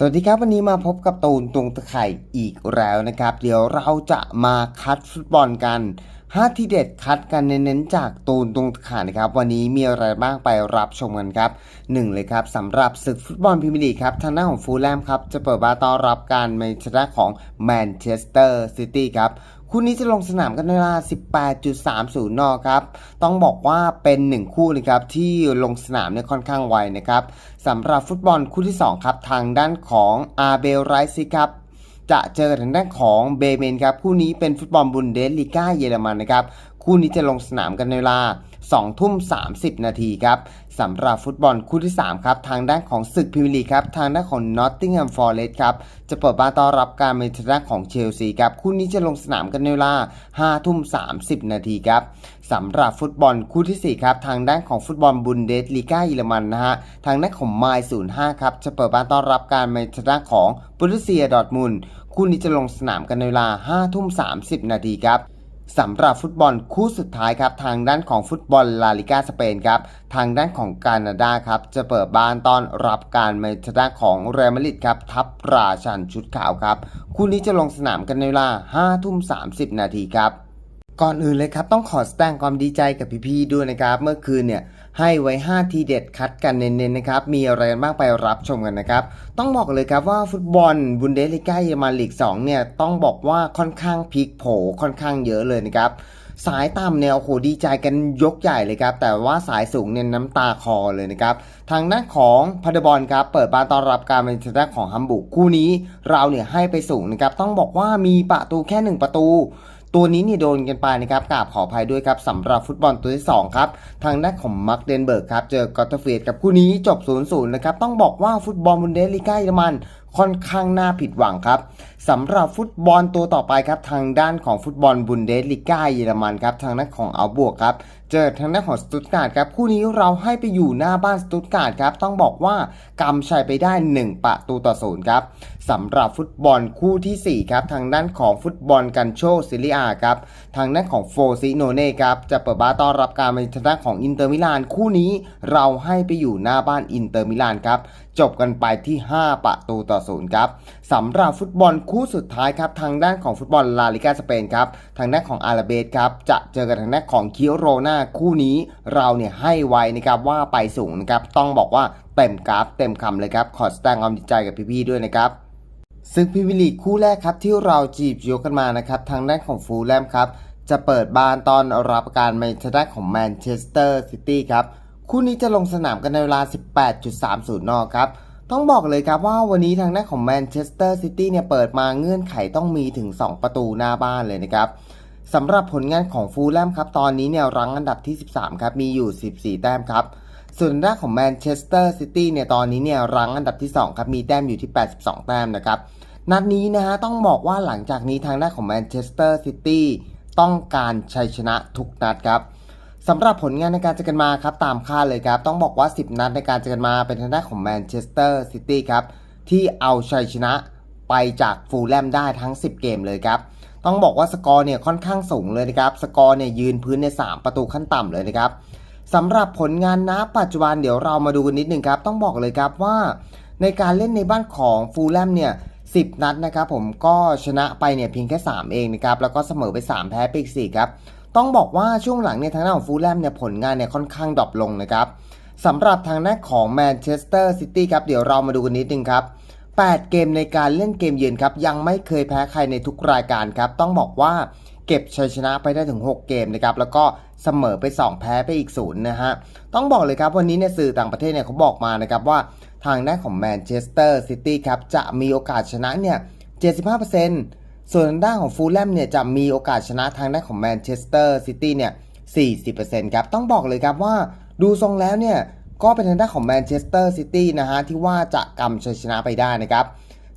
สวัสดีครับ วันนี้มาพบกับตูนตรงตะไข่อีกแล้วนะครับ เดี๋ยวเราจะมาคัดฟุตบอลกัน5ที่เด็ดคัดกันเน้นๆจากตูนตรงตะไข่นะครับ วันนี้มีอะไรบ้างไปรับชมกันครับหนึ่งเลยครับสำหรับศึกฟุตบอลพรีเมียร์ลีกครับทางหน้าของฟูลแลมครับ จะเปิดบ้านต้อนรับการในชนะของแมนเชสเตอร์ซิตี้ครับ คู่นี้จะลงสนามกันในเวลา 18.30 น ครับ ต้องบอกว่าเป็นหนึ่งคู่เลยครับ ที่ลงสนามเนี่ยค่อนข้างไวนะครับสำหรับฟุตบอลคู่ที่ 2 ครับ ทางด้านของอาเบลไรซิครับจะเจอทางด้านของเบเมนครับ คู่นี้เป็นฟุตบอลบุนเดสลีกาเยอรมันนะครับ คู่นี้จะลงสนามกันในเวลา 2 ทุ่ม 30 นาทีครับสำหรับฟุตบอลคู่ที่ 3 ครับ ทางด้านของศึกพรีเมียร์ลีกครับ ทางด้านของนอตติงแฮมฟอร์เรสต์ครับ จะเปิดบ้านต้อนรับการเป็นทางด้านของเชลซีครับ คู่นี้จะลงสนามกันในเวลา 5 ทุ่ม 30 นาทีครับสำหรับฟุตบอลคู่ทีสี่ 4 ครับ ทางด้านของฟุตบอลบุนเดสลีกาเยอรมันนะฮะ ทางด้านของไมล์05 ครับ จะเปิดบ้านต้อนรับการเป็นทางด้านของบุรุเซียดอร์ทมุนคู่นี้จะลงสนามกันในเวลา 5 ทุ่ม 30 นาทีครับ สำหรับฟุตบอลคู่สุดท้ายครับทางด้านของฟุตบอลลาลิกาสเปนครับทางด้านของกานาดาครับจะเปิดบ้านต้อนรับการมาชนะของเรอัลมาดริดครับทัพราชันชุดขาวครับคู่นี้จะลงสนามกันในเวลา5ทุ่ม30 นาทีครับก่อนอื่นเลยครับต้องขอแสดงความดีใจกับพี่ๆด้วยนะครับ เมื่อคืนเนี่ย ให้ไว้ 5 ทีเด็ดคัดกันเน้นๆนะครับ มีอะไรกันบ้างไปรับชมกันนะครับ ต้องบอกเลยครับว่าฟุตบอลบุนเดสลิก้าเยอรมันลีก2เนี่ย ต้องบอกว่าค่อนข้างพลิกโผค่อนข้างเยอะเลยนะครับสายต่ำเนี่ยโอ้โหดีใจกันยกใหญ่เลยครับ แต่ว่าสายสูงเนี่ยน้ำตาคอเลยนะครับ ทางด้านของพัดบอลครับ เปิดบ้านต้อนรับการเป็นชนะของฮัมบุกคู่นี้ เราเนี่ยให้ไปสูงนะครับ ต้องบอกว่ามีประตูแค่ 1 ประตู ตัวนี้นี่โดนกันไปนะครับกราบขออภัยด้วยครับสำหรับฟุตบอลตัวที่ 2 ครับ ทางด้านของมาร์กเดนเบิร์กครับ เจอกอตเตอร์เฟียดกับคู่นี้จบ 0-0 นะครับ ต้องบอกว่าฟุตบอลบุนเดสลีกาเยอรมันค่อนข้างน่าผิดหวังครับสำหรับฟุตบอลตัวต่อไปครับ ทางด้านของฟุตบอลบุนเดสลีกาเยอรมันครับ ทางด้านของอัลบวกครับ เจอทางด้านของสตุตการ์ดครับคู่นี้เราให้ไปอยู่หน้าบ้านสตุตการ์ดครับต้องบอกว่ากำชัยไปได้ 1 ประตูต่อศูนย์ครับสำหรับฟุตบอลคู่ทีสี่ 4 ครับ ทางด้านของฟุตบอลกันโชซิลิอาครับทางด้านของโฟซิโนเน่ครับจะเปิดบ้านต้อนรับการเป็นทางด้านของอินเตอร์มิลานคู่นี้เราให้ไปอยู่หน้าบ้านอินเตอร์มิลานครับ จบกันไปที่ 5 ประตูต่อศูนย์ครับสำหรับฟุตบอลคู่สุดท้ายครับทางด้านของฟุตบอลลาลิกาสเปนครับทางด้านของอาราเบสครับจะเจอกับทางด้านของคิโรนาคู่นี้เราเนี่ยให้ไว้นะครับว่าไปสูงนะครับต้องบอกว่าเต็มกราฟเต็มคำเลยครับขอแสดงความดีใจกับพี่ๆด้วยนะครับซึ่งพรีเมียร์ลีคู่แรกครับที่เราจีบยกกันมานะครับทางด้านของฟูลแลมครับจะเปิดบ้านตอนรับการมาชนะของแมนเชสเตอร์ซิตี้ครับ คู่นี้จะลงสนามกันในเวลา 18.30 นครับ ต้องบอกเลยครับว่าวันนี้ทางด้านของแมนเชสเตอร์ซิตี้เนี่ยเปิดมาเงื่อนไขต้องมีถึง 2 ประตูหน้าบ้านเลยนะครับสำหรับผลงานของฟูลแลมครับ ตอนนี้เนี่ยรั้งอันดับที่ 13 ครับ มีอยู่ 14 แต้มครับ ส่วนด้านของแมนเชสเตอร์ซิตี้เนี่ยตอนนี้เนี่ยรั้งอันดับที่ 2 ครับ มีแต้มอยู่ที่ 82 แต้มนะครับ นัดนี้นะฮะต้องบอกว่าหลังจากนี้ทางด้านของแมนเชสเตอร์ซิตี้ต้องการชัยชนะทุกนัดครับ สำหรับผลงานในการเจอกันมาครับตามคาดเลยครับ ต้องบอกว่า 10 นัดในการเจอกันมาเป็นทางด้านของแมนเชสเตอร์ซิตี้ครับ ที่เอาชัยชนะไปจากฟูลแลมได้ทั้ง 10 เกมเลยครับ ต้องบอกว่าสกอร์เนี่ยค่อนข้างสูงเลยนะครับ สกอร์เนี่ยยืนพื้นใน 3 ประตูขั้นต่ำเลยนะครับสำหรับผลงานณปัจจุบันเดี๋ยวเรามาดูกันนิดนึงครับ ต้องบอกเลยครับว่า ในการเล่นในบ้านของฟูลแลมเนี่ย10 นัดนะครับผมก็ชนะไปเนี่ยเพียงแค่ 3 เองนะครับแล้วก็เสมอไป 3 แพ้ไปอีก4ครับ ต้องบอกว่าช่วงหลังเนี่ยทางด้านของฟูลแลมเนี่ยผลงานเนี่ยค่อนข้างดรอปลงนะครับสำหรับทางด้าของแมนเชสเตอร์ซิตี้ครับเดี๋ยวเรามาดูกันนิดนึงครับ 8 เกมในการเล่นเกมเยือนครับยังไม่เคยแพ้ใครในทุกรายการครับ ต้องบอกว่าเก็บชัยชนะไปได้ถึง 6 เกมนะครับแล้วก็เสมอไป 2 แพ้ไปอีกศูนย์นะฮะต้องบอกเลยครับวันนี้เนี่ยสื่อต่างประเทศเนี่ยเขาบอกมานะครับว่าทางด้านของแมนเชสเตอร์ซิตี้ครับจะมีโอกาสชนะเนี่ย75% ส่วนทางด้านของฟูลแลมเนี่ยจะมีโอกาสชนะทางด้านของแมนเชสเตอร์ซิตี้เนี่ย 40%ครับ ต้องบอกเลยครับว่าดูทรงแล้วเนี่ยก็เป็นทางด้านของแมนเชสเตอร์ซิตี้นะฮะที่ว่าจะกำชัยชนะไปได้นะครับ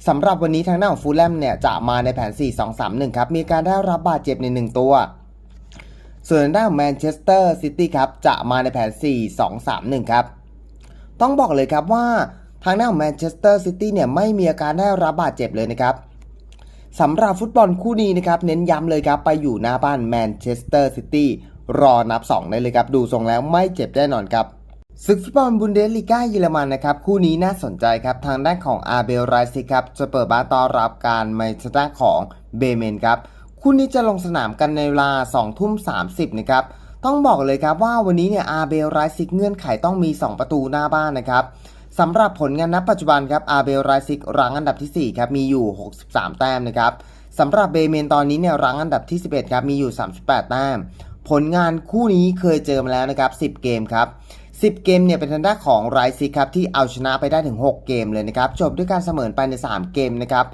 สำหรับวันนี้ทางด้านของฟูลแลมเนี่ยจะมาในแผน 4-2-3-1 ครับ มีการได้รับบาดเจ็บใน 1 ตัว ส่วนด้านของแมนเชสเตอร์ซิตี้ครับจะมาในแผน 4-2-3-1 ครับ ต้องบอกเลยครับว่าทางด้านของแมนเชสเตอร์ซิตี้เนี่ยไม่มีอาการได้รับบาดเจ็บเลยนะครับ สำหรับฟุตบอลคู่นี้นะครับ เน้นย้ำเลยครับ ไปอยู่หน้าบ้านแมนเชสเตอร์ซิตี้รอนับ 2 ได้เลยครับ ดูทรงแล้วไม่เจ็บแน่นอนครับศึกฟุตบอลบุนเดสลีกาเยอรมันนะครับ คู่นี้น่าสนใจครับ ทางด้านของอาเบลไรซิครับ จะเปิดบ้านต้อนรับการมาชนะของเบเมนครับ คู่นี้จะลงสนามกันในเวลา2ทุ่ม30นะครับต้องบอกเลยครับว่าวันนี้เนี่ยอาเบลไรซิกเงื่อนไขต้องมี 2 ประตูหน้าบ้านนะครับ สำหรับผลงานนับปัจจุบันครับอาเบลไรซิกรั้งอันดับทีสี่ 4 ครับ มีอยู่ 63 แต้มนะครับสำหรับเบเมนตอนนี้เนี่ยรั้งอันดับที่ 11 ครับ มีอยู่ 38 แต้ม ผลงานคู่นี้เคยเจอมาแล้วนะครับ 10 เกมครับ 10 เกมเนี่ยเป็นทางด้านของไรซิกครับที่เอาชนะไปได้ถึง 6 เกมเลยนะครับ จบด้วยการเสมอไปใน 3 เกมนะครับ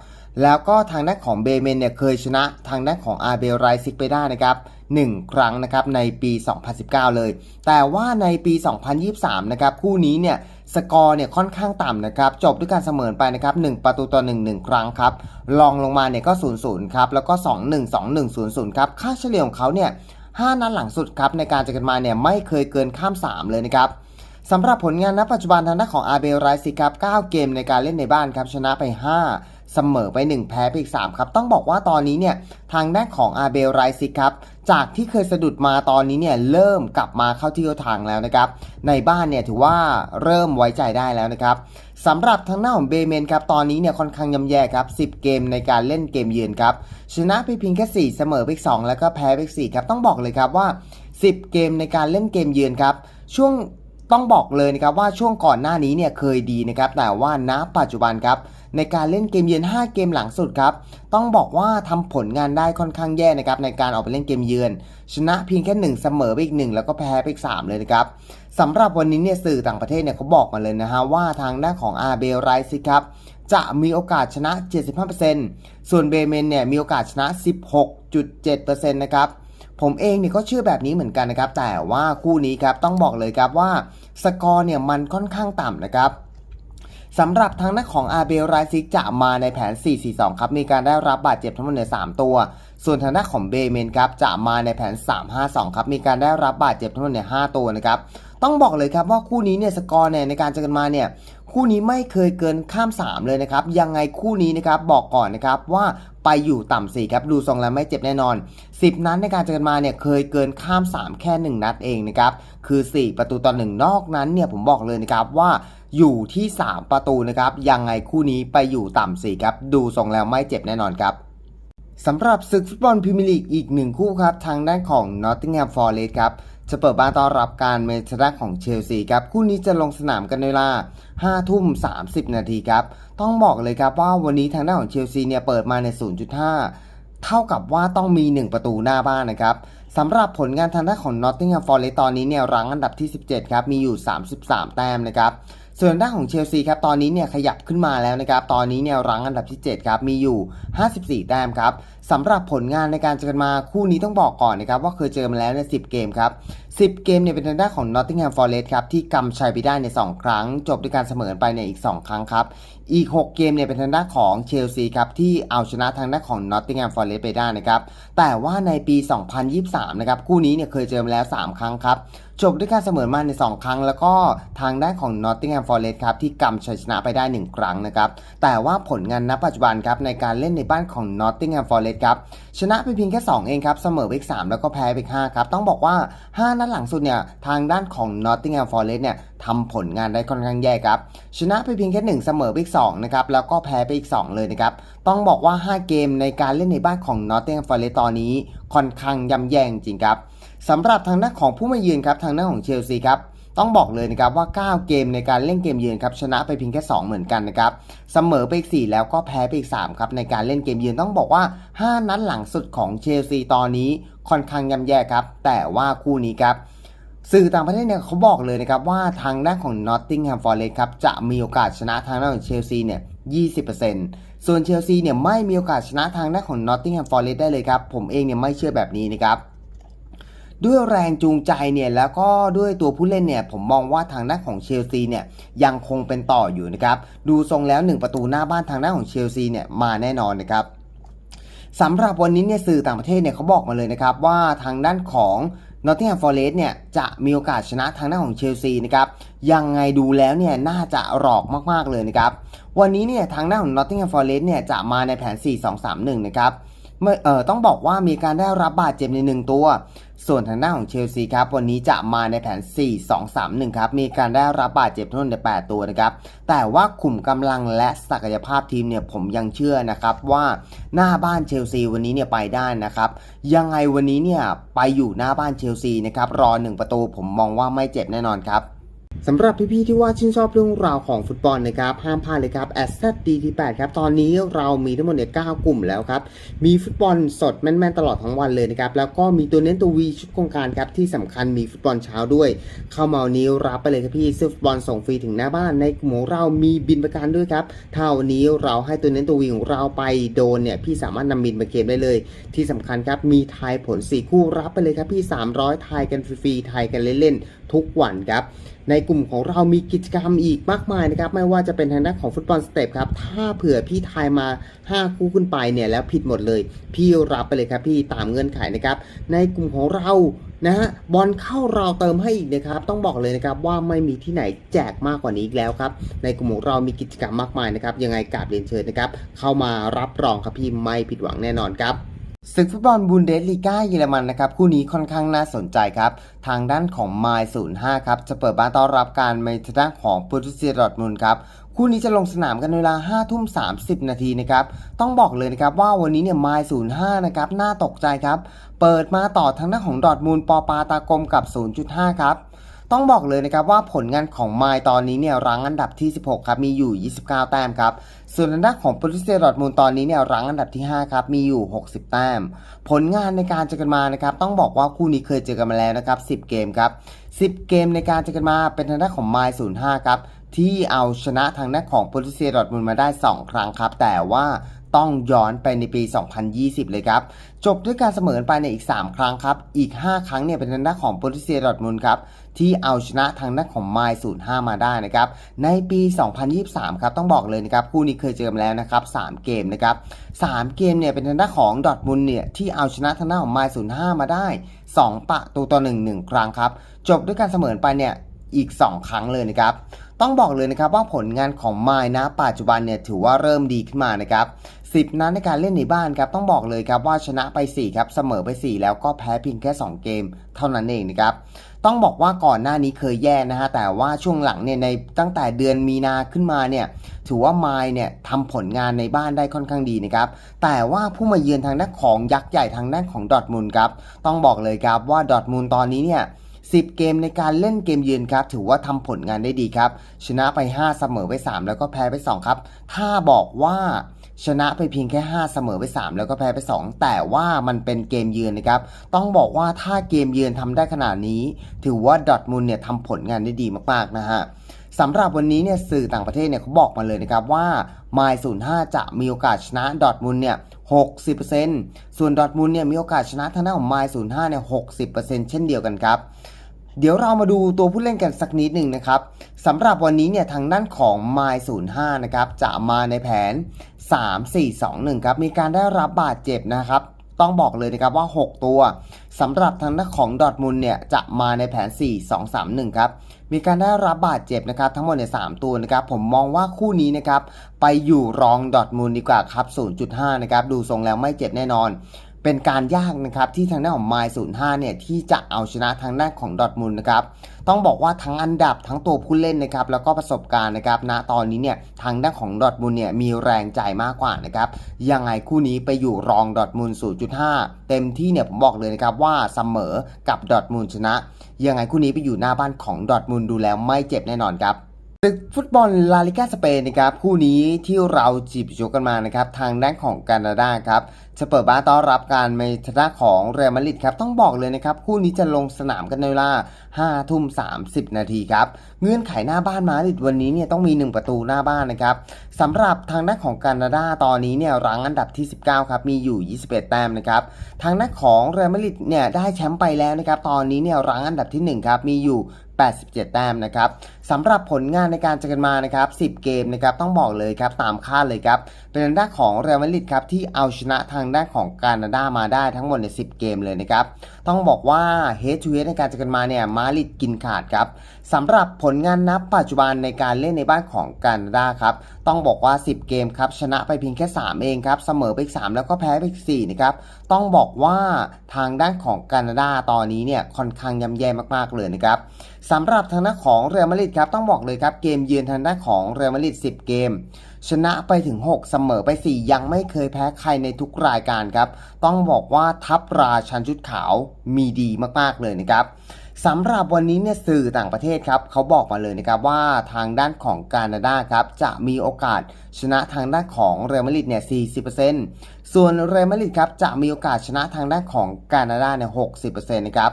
แล้วก็ทางด้านของเบเมนเนี่ยเคยชนะทางด้านของอาเบลไรซิกไปได้นะครับ1 ครั้งนะครับในปี 2019 เลย แต่ว่าในปี 2023 นะครับคู่นี้เนี่ยสกอร์เนี่ยค่อนข้างต่ำนะครับจบด้วยการเสมอไปนะครับ1ประตูต่อ1 1 ครั้งครับลองลงมาเนี่ยก็ 0 0 ครับ แล้วก็ 2 1 2 1 0 0 ครับ ค่าเฉลี่ยของเขาเนี่ย5นัดหลังสุดครับในการเจอกันมาเนี่ยไม่เคยเกินข้าม 3 เลยนะครับสำหรับผลงานณปัจจุบันทางด้านของอาเบลไรซิครับ9เกมในการเล่นในบ้านครับชนะไป 5 เสมอไป 1 แพ้ไปอีก 3 ครับ ต้องบอกว่าตอนนี้เนี่ยทางด้านของอาเบลไรซิครับ จากที่เคยสะดุดมาตอนนี้เนี่ยเริ่มกลับมาเข้าที่ทางแล้วนะครับ ในบ้านเนี่ยถือว่าเริ่มไว้ใจได้แล้วนะครับสำหรับทางหน้าของเบเมนครับตอนนี้เนี่ยค่อนข้างยำแย่ครับ 10 เกมในการเล่นเกมเยือนครับชนะไปเพียงแค่4เสมอไปอีก2แล้วก็แพ้ไปอีก4ครับต้องบอกเลยครับว่า 10 เกมในการเล่นเกมเยือนครับช่วงต้องบอกเลยนะครับว่าช่วงก่อนหน้านี้เนี่ยเคยดีนะครับแต่ว่าณปัจจุบันครับ ในการเล่นเกมเยือน 5 เกมหลังสุดครับ ต้องบอกว่าทำผลงานได้ค่อนข้างแย่นะครับในการออกไปเล่นเกมเยือน ชนะเพียงแค่ 1 เสมอไปอีก 1 แล้วก็แพ้ไปอีก 3 เลยนะครับสำหรับวันนี้เนี่ยสื่อต่างประเทศเนี่ยเขาบอกมาเลยนะฮะว่าทางด้านของอาเบลไรซิครับจะมีโอกาสชนะ 75%ส่วนเบเมนเนี่ยมีโอกาสชนะ 16.7%นะครับผมเองเนี่ยก็เชื่อแบบนี้เหมือนกันนะครับ แต่ว่าคู่นี้ครับต้องบอกเลยครับว่าสกอร์เนี่ยมันค่อนข้างต่ำนะครับ สำหรับทางด้านของอาเบลไรซิกจะมาในแผน 4-4-2 ครับ มีการได้รับบาดเจ็บทั้งหมดใน 3 ตัว ส่วนทางด้านของเบเมนครับจะมาในแผน 3-5-2 ครับ มีการได้รับบาดเจ็บทั้งหมดใน 5 ตัวนะครับ ต้องบอกเลยครับว่าคู่นี้เนี่ยสกอร์เนี่ยในการเจอกันมาเนี่ยคู่นี้ไม่เคยเกินข้าม 3 เลยนะครับ ยังไงคู่นี้นะครับบอกก่อนนะครับว่าไปอยู่ต่ำสี่ครับดูทรงแล้วไม่เจ็บแน่นอน 10 นัดในการเจอกันมาเนี่ยเคยเกินข้าม 3 แค่ 1 นัดเองนะครับคือ 4 ประตูต่อ1นอกนั้นเนี่ยผมบอกเลยนะครับว่า อยู่ที่ 3 ประตูนะครับ ยังไงคู่นี้ไปอยู่ต่ำสี่ครับ ดูทรงแล้วไม่เจ็บแน่นอนครับสำหรับศึกฟุตบอลพรีเมียร์ลีกอีกหนึ่งคู่ครับ ทางด้านของ Nottingham Forest ครับ จะเปิดบ้านต้อนรับการเมชนะของเชลซีครับ คู่นี้จะลงสนามกันในเวลา5ทุ่ม 30 นาทีครับ ต้องบอกเลยครับว่าวันนี้ทางด้านของเชลซีเนี่ยเปิดมาใน 0.5 เท่ากับว่าต้องมี 1 ประตูหน้าบ้านนะครับสำหรับผลงานทางด้านของ Nottingham Forest ตอนนี้เนี่ยรั้งอันดับที่ 17 ครับ มีอยู่ 33 แต้มนะครับ ส่วนด้านของเชลซีครับตอนนี้เนี่ยขยับขึ้นมาแล้วนะครับ ตอนนี้เนี่ยรั้งอันดับที่ 7 ครับ มีอยู่ 54 แต้มครับ สำหรับผลงานในการเจอกันมาคู่นี้ต้องบอกก่อนนะครับว่าเคยเจอมาแล้วใน 10 เกมครับ 10 เกมเนี่ยเป็นทางด้านของ Nottingham Forest ครับที่กำชัยไปได้ใน 2 ครั้ง จบด้วยการเสมอไปในอีก 2 ครั้งครับ อีก 6 เกมเนี่ยเป็นทางด้านของเชลซีครับที่เอาชนะทางด้านของ Nottingham Forest ไปได้นะครับแต่ว่าในปี 2023 นะครับคู่นี้เนี่ยเคยเจอมาแล้ว 3 ครั้งครับจบด้วยการเสมอมาใน 2 ครั้ง แล้วก็ทางด้านของ Nottingham Forest ครับที่กำชัยชนะไปได้ 1 ครั้งนะครับแต่ว่าผลงานณปัจจุบันครับในการเล่นในบ้านของ Nottingham Forest ครับชนะไปเพียงแค่ 2 เองครับเสมอไปอีก3แล้วก็แพ้ไปอีก5ครับต้องบอกว่า 5 นัดหลังสุดเนี่ยทางด้านของ Nottingham Forest เนี่ยทำผลงานได้ค่อนข้างแย่ครับชนะไปเพียงแค่ 1 เสมอไปอีก2นะครับแล้วก็แพ้ไปอีก 2 เลยนะครับต้องบอกว่า 5 เกมในการเล่นในบ้านของ Nottingham Forest ตอนนี้ค่อนข้างย่ำแย่จริงครับสำหรับทางด้านของผู้มาเยือนครับทางด้านของเชลซีครับ ต้องบอกเลยนะครับว่า 9 เกมในการเล่นเกมเยือนครับชนะไปเพียงแค่ 2 เหมือนกันนะครับเสมอไปอีก 4 แล้วก็แพ้ไปอีก 3 ครับในการเล่นเกมเยือนต้องบอกว่า 5 นัดหลังสุดของเชลซีตอนนี้ค่อนข้างย่ำแย่ครับ แต่ว่าคู่นี้ครับสื่อต่างประเทศเนี่ยเขาบอกเลยนะครับว่าทางด้านของ Nottingham Forest ครับจะมีโอกาสชนะทางด้านของเชลซีเนี่ย 20%ส่วนเชลซีเนี่ยไม่มีโอกาสชนะทางด้านของ Nottingham Forest ได้เลยครับ ผมเองเนี่ยไม่เชื่อแบบนี้นะครับ ด้วยแรงจูงใจเนี่ยแล้วก็ด้วยตัวผู้เล่นเนี่ยผมมองว่าทางด้านของเชลซีเนี่ยยังคงเป็นต่ออยู่นะครับดูทรงแล้ว 1 ประตูหน้าบ้านทางด้านของเชลซีเนี่ยมาแน่นอนนะครับสำหรับวันนี้เนี่ยสื่อต่างประเทศเนี่ยเขาบอกมาเลยนะครับว่าทางด้านของ Nottingham Forest เนี่ยจะมีโอกาสชนะทางด้านของเชลซีนะครับยังไงดูแล้วเนี่ยน่าจะหลอกมากๆเลยนะครับวันนี้เนี่ยทางด้านของ Nottingham Forest เนี่ยจะมาในแผน 4-2-3-1 นะครับไม่ออต้องบอกว่ามีการได้รับบาดเจ็บในหนึ่งตัว ส่วนทางด้านของเชลซีครับวันนี้จะมาในแผน 4-2-3-1 ครับมีการได้รับบาดเจ็บทั้งหมดใน8ตัวนะครับแต่ว่าขุมกำลังและศักยภาพทีมเนี่ยผมยังเชื่อนะครับว่าหน้าบ้านเชลซีวันนี้เนี่ยไปได้นะครับยังไงวันนี้เนี่ยไปอยู่หน้าบ้านเชลซีนะครับรอหนึ่งประตูผมมองว่าไม่เจ็บแน่นอนครับ สำหรับพี่ๆที่ว่าชื่นชอบเรื่องราวของฟุตบอลนะครับห้ามพลาดเลยครับ a s s d t 8ครับตอนนี้เรามีทั้งหมดเนี่ย9กลุ่มแล้วครับมีฟุตบอลสดแม่นๆตลอดทั้งวันเลยนะครับแล้วก็มีตัวเน้นตัววีชุดโครงการครับที่สำคัญมีฟุตบอลเช้าด้วย เข้ามาวันนี้รับไปเลยครับพี่ซื้อฟุตบอลส่งฟรีถึงหน้าบ้านในกลุ่มของเรามีบินประกันด้วยครับถ้าวันนี้เราให้ตัวเน้นตัววีของเราไปโดนเนี่ยพี่สามารถนำบินมาเกมได้เลย ที่สำคัญครับมีทายผล4คู่รับไปเลยครับพี่300ทายกันฟรีๆทายกันเล่นๆทุกวันครับ ในกลุ่มของเรามีกิจกรรมอีกมากมายนะครับ ไม่ว่าจะเป็นทางด้านของฟุตบอลสเต็ปครับ ถ้าเผื่อพี่ทายมา 5 คู่ขึ้นไปเนี่ยแล้วผิดหมดเลย พี่รับไปเลยครับพี่ตามเงื่อนไขนะครับ ในกลุ่มของเรานะฮะบอลเข้าเราเติมให้อีกนะครับ ต้องบอกเลยนะครับว่าไม่มีที่ไหนแจกมากกว่านี้อีกแล้วครับ ในกลุ่มของเรามีกิจกรรมมากมายนะครับ ยังไงกราบเรียนเชิญนะครับ เข้ามารับรองครับพี่ไม่ผิดหวังแน่นอนครับ ศึกฟุตบอลบูนเดสลีกาเยอรมันนะครับคู่นี้ค่อนข้างน่าสนใจครับ ทางด้านของไมล์05ครับจะเปิดบ้านต้อนรับการในทางด้านของปุตุเซียดอทมุนครับคู่นี้จะลงสนามกันเวลา5ทุ่ม30 นาทีนะครับต้องบอกเลยนะครับว่าวันนี้เนี่ยไมล์05นะครับน่าตกใจครับ เปิดมาต่อทางด้านของดอทมูลปอปาตากลมกับ 0.5 ครับ ต้องบอกเลยนะครับว่าผลงานของไมล์ตอนนี้เนี่ยรั้งอันดับที่ 16 ครับมีอยู่ 29 แต้มครับ ส่วนทางด้านของโปรตุเกสดอร์ทมูลตอนนี้เนี่ยรั้งอันดับที่ 5 ครับมีอยู่ 60 แต้ม ผลงานในการเจอกันมานะครับต้องบอกว่าคู่นี้เคยเจอกันมาแล้วนะครับ 10 เกมครับ 10 เกมในการเจอกันมาเป็นทางด้านของไมล์05 ครับที่เอาชนะทางด้านของโปรตุเกสดอร์ทมูลมาได้ 2 ครั้งครับ แต่ว่าต้องย้อนไปในปี 2020 เลยครับ จบด้วยการเสมอไปในอีก 3 ครั้งครับ อีก 5 ครั้งเนี่ยเป็นทางด้านของโปรตุเกสดอร์ทมูลครับ ที่เอาชนะทางด้านของไมล์05 มาได้นะครับในปี 2023 ครับต้องบอกเลยนะครับคู่นี้เคยเจอมาแล้วนะครับ 3 เกมนะครับ 3 เกมเนี่ยเป็นทางด้านของดอทมุนด์เนี่ยที่เอาชนะทางด้านของไมล์05 มาได้ 2 ประตูต่อ1 1 ครั้งครับ จบด้วยการเสมอไปเนี่ยอีก 2 ครั้งเลยนะครับต้องบอกเลยนะครับว่าผลงานของไมล์นะปัจจุบันเนี่ยถือว่าเริ่มดีขึ้นมานะครับ10 นัดในการเล่นในบ้านครับต้องบอกเลยครับว่าชนะไป 4 ครับ เสมอไป 4 แล้วก็แพ้เพียงแค่ 2 เกม เท่านั้นเองนะครับ ต้องบอกว่าก่อนหน้านี้เคยแย่นะฮะแต่ว่าช่วงหลังเนี่ยในตั้งแต่เดือนมีนาขึ้นมาเนี่ยถือว่าไมล์เนี่ยทำผลงานในบ้านได้ค่อนข้างดีนะครับแต่ว่าผู้มาเยือนทางด้านของยักษ์ใหญ่ทางด้านของดอทมุนด์ครับต้องบอกเลยครับว่าดอทมุนด์ตอนนี้เนี่ย10 เกมในการเล่นเกมเยือนครับ ถือว่าทำผลงานได้ดีครับ ชนะไป 5 เสมอไป 3 แล้วก็แพ้ไป 2 ครับ ถ้าบอกว่า ชนะไปเพียงแค่ 5 เสมอไป 3 แล้วก็แพ้ไป 2 แต่ว่ามันเป็นเกมเยือนนะครับ ต้องบอกว่าถ้าเกมเยือนทำได้ขนาดนี้ ถือว่าดอทมุนด์เนี่ยทำผลงานได้ดีมากๆนะฮะสำหรับวันนี้เนี่ยสื่อต่างประเทศเนี่ยเขาบอกมาเลยนะครับว่าไมล์05 จะมีโอกาสชนะดอทมุนด์เนี่ย60%ส่วนดอร์ทมุนด์เนี่ยมีโอกาสชนะทางด้านของไมล์05เนี่ย60%เช่นเดียวกันครับเดี๋ยวเรามาดูตัวผู้เล่นกันสักนิดหนึ่งนะครับสำหรับวันนี้เนี่ยทางด้านของไมล์05 นะครับจะมาในแผน 3-4-2-1ครับมีการได้รับบาดเจ็บนะครับ ต้องบอกเลยนะครับว่า 6 ตัวสำหรับทางด้านของดอทมุลเนี่ยจะมาในแผน 4-2-3-1 ครับมีการได้รับบาดเจ็บนะครับทั้งหมดใน3ตัวนะครับผมมองว่าคู่นี้นะครับไปอยู่รองดอทมุนด์ดีกว่าครับ 0.5 นะครับดูทรงแล้วไม่เจ็บแน่นอน เป็นการยากนะครับที่ทางด้านของไมล์05เนี่ยที่จะเอาชนะทางด้านของดอทมุนด์นะครับต้องบอกว่าทั้งอันดับทั้งตัวผู้เล่นนะครับแล้วก็ประสบการณ์นะครับณตอนนี้เนี่ยทางด้านของดอทมุนด์เนี่ยมีแรงใจมากกว่านะครับยังไงคู่นี้ไปอยู่รองดอทมุนด์0.5 เต็มที่เนี่ยผมบอกเลยนะครับว่าเสมอกับดอทมุนด์ชนะ ยังไงคู่นี้ไปอยู่หน้าบ้านของดอทมุนด์ดูแล้วไม่เจ็บแน่นอนครับ ศึกฟุตบอลลาลิกาสเปนนะครับคู่นี้ที่เราจีบโจกันมานะครับทางด้านของแคนาดาครับจะเปิดบ้านต้อนรับการในทางด้าของเรอัลมาดริดครับต้องบอกเลยนะครับคู่นี้จะลงสนามกันในเวลา5ทุ่ม30 นาทีครับเงื่อนไขหน้าบ้านมาดริดวันนี้เนี่ยต้องมี 1 ประตูหน้าบ้านนะครับสำหรับทางด้านของแคนาดาตอนนี้เนี่ยรั้งอันดับที่ 19ครับมีอยู่ 21 แต้มนะครับทางด้านของเรอัลมาดริดเนี่ยได้แชมป์ไปแล้วนะครับตอนนี้เนี่ยรั้งอันดับที่1ครับมีอยู่ 87 แต้มนะครับสำหรับผลงานในการเจอกันมานะครับ10 เกมนะครับต้องบอกเลยครับตามคาดเลยครับเป็นทางด้านของเรอัลมาดริดครับที่เอาชนะทางด้านของแคนาดามาได้ทั้งหมดใน 10 เกมเลยนะครับ ต้องบอกว่าเฮดทูเฮดในการเจอกันมาเนี่ยมาดริดกินขาดครับสำหรับผลงานนับปัจจุบันในการเล่นในบ้านของแคนาดาครับ ต้องบอกว่า 10 เกมครับ ชนะไปเพียงแค่ 3 เองครับ เสมอไปอีก3แล้วก็แพ้ไปอีก4นะครับ ต้องบอกว่าทางด้านของแคนาดาตอนนี้เนี่ยค่อนข้างย่ำแย่มากๆเลยนะครับสำหรับทางด้านของเรอัลมาดริดครับต้องบอกเลยครับเกมเยือนทางด้านของเรอัลมาดริด10 เกม ชนะไปถึง 6 เสมอไป 4 ยังไม่เคยแพ้ใครในทุกรายการครับ ต้องบอกว่าทัพราชันชุดขาวมีดีมากๆเลยนะครับสำหรับวันนี้เนี่ยสื่อต่างประเทศครับเขาบอกมาเลยนะครับว่าทางด้านของแคนาดาครับจะมีโอกาสชนะทางด้านของเรอัลมาดริดเนี่ย 40%ส่วนเรอัลมาดริดครับจะมีโอกาสชนะทางด้านของแคนาดาเนี่ย 60%นะครับ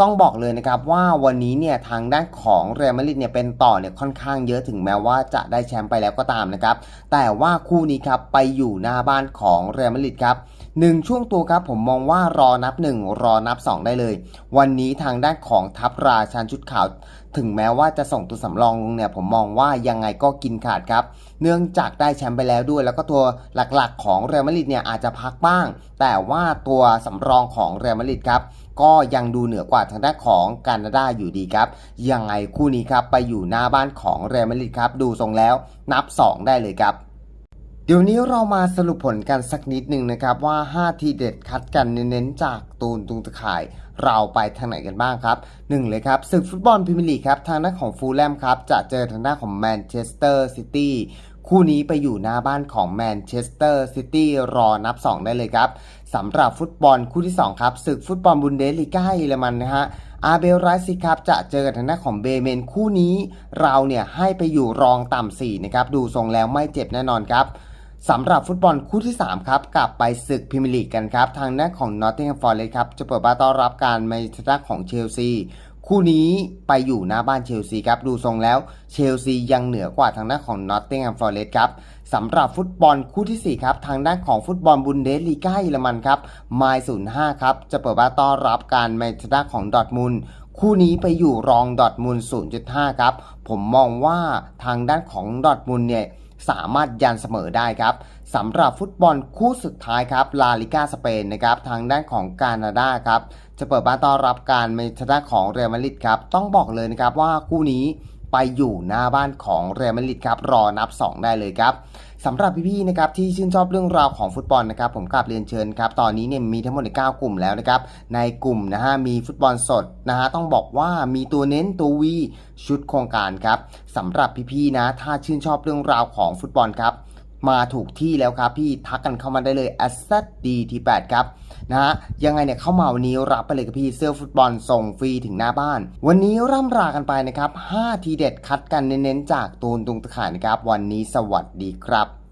ต้องบอกเลยนะครับว่าวันนี้เนี่ยทางด้านของเรอัลมาดริดเนี่ยเป็นต่อเนี่ยค่อนข้างเยอะถึงแม้ว่าจะได้แชมป์ไปแล้วก็ตามนะครับแต่ว่าคู่นี้ครับไปอยู่หน้าบ้านของเรอัลมาดริดครับ หนึ่งช่วงตัวครับผมมองว่ารอนับ 1 รอนับ 2 ได้เลย วันนี้ทางด้านของทัพราชันชุดขาว ถึงแม้ว่าจะส่งตัวสำรองลงเนี่ยผมมองว่ายังไงก็กินขาดครับ เนื่องจากได้แชมป์ไปแล้วด้วย แล้วก็ตัวหลักๆของเรอัลมาดริดเนี่ยอาจจะพักบ้าง แต่ว่าตัวสำรองของเรอัลมาดริดครับก็ยังดูเหนือกว่าทางด้านของแคนาดาอยู่ดีครับ ยังไงคู่นี้ครับไปอยู่หน้าบ้านของเรอัลมาดริดครับ ดูทรงแล้วนับ 2 ได้เลยครับ เดี๋ยวนี้เรามาสรุปผลกันสักนิดหนึ่งนะครับว่า 5 ทีเด็ดคัดกันเน้นๆจากตูนตุงตะข่าย เราไปทางไหนกันบ้างครับหนึ่งเลยครับศึกฟุตบอลพรีเมียร์ลีกครับ ทางด้านของฟูลแลมครับ จะเจอทางด้านของแมนเชสเตอร์ซิตี้คู่นี้ไปอยู่หน้าบ้านของแมนเชสเตอร์ซิตี้รอนับ 2 ได้เลยครับสำหรับฟุตบอลคู่ที่ 2 ครับศึกฟุตบอลบุนเดสลีกาเยอรมันนะฮะอาเบลไรซิครับจะเจอกับทางด้านของเบเมนคู่นี้ เราเนี่ยให้ไปอยู่รองต่ำสี่นะครับดูทรงแล้วไม่เจ็บแน่นอนครับ สำหรับฟุตบอลคู่ที่ 3 ครับ กลับไปศึกพรีเมียร์ลีกกันครับ ทางด้าของนอตติงแฮมฟอร์เรสครับ จะเปิดบ้านต้อนรับการมาทางด้านของเชลซี คู่นี้ไปอยู่หน้าบ้านเชลซีครับ ดูทรงแล้วเชลซียังเหนือกว่าทางด้าของนอตติงแฮมฟอร์เรสครับสำหรับฟุตบอลคู่ทีสี่ 4 ครับ ทางด้านของฟุตบอลบุนเดสลีกาเยอรมันครับไมล์ศูนย์ห้าครับจะเปิดบ้านต้อนรับการมาทางด้านของดอร์ทมุนคู่นี้ไปอยู่รองดอร์ทมุนด์0.5 ครับ ผมมองว่าทางด้านของดอร์ทมุนเนี่ย สามารถยันเสมอได้ครับสำหรับฟุตบอลคู่สุดท้ายครับลาลิกาสเปนนะครับทางด้านของกานาดาครับจะเปิดบ้านต้อนรับการเมทนาของเรอัลมาดริดครับต้องบอกเลยนะครับว่าคู่นี้ ไปอยู่หน้าบ้านของเรอัลมาดริดครับรอนับ 2 ได้เลยครับสำหรับพี่ๆนะครับที่ชื่นชอบเรื่องราวของฟุตบอลนะครับผมกลับเรียนเชิญครับตอนนี้เนี่ยมีทั้งหมดใน9กลุ่มแล้วนะครับในกลุ่มนะฮะมีฟุตบอลสดนะฮะต้องบอกว่ามีตัวเน้นตัววีชุดโครงการครับสำหรับพี่ๆนะถ้าชื่นชอบเรื่องราวของฟุตบอลครับ มาถูกที่แล้วครับพี่ทักกันเข้ามาได้เลย a s s e t d t 8ครับนะฮะยังไงเนี่ยเข้ามาวันนี้รับไปเลยกับพี่เสื้อฟุตบอลส่งฟรีถึงหน้าบ้าน วันนี้ร่ำรากันไปนะครับ 5 ทีเด็ดคัดกันเน้นๆจากตูนตุงตะข่ายนะครับ วันนี้สวัสดีครับ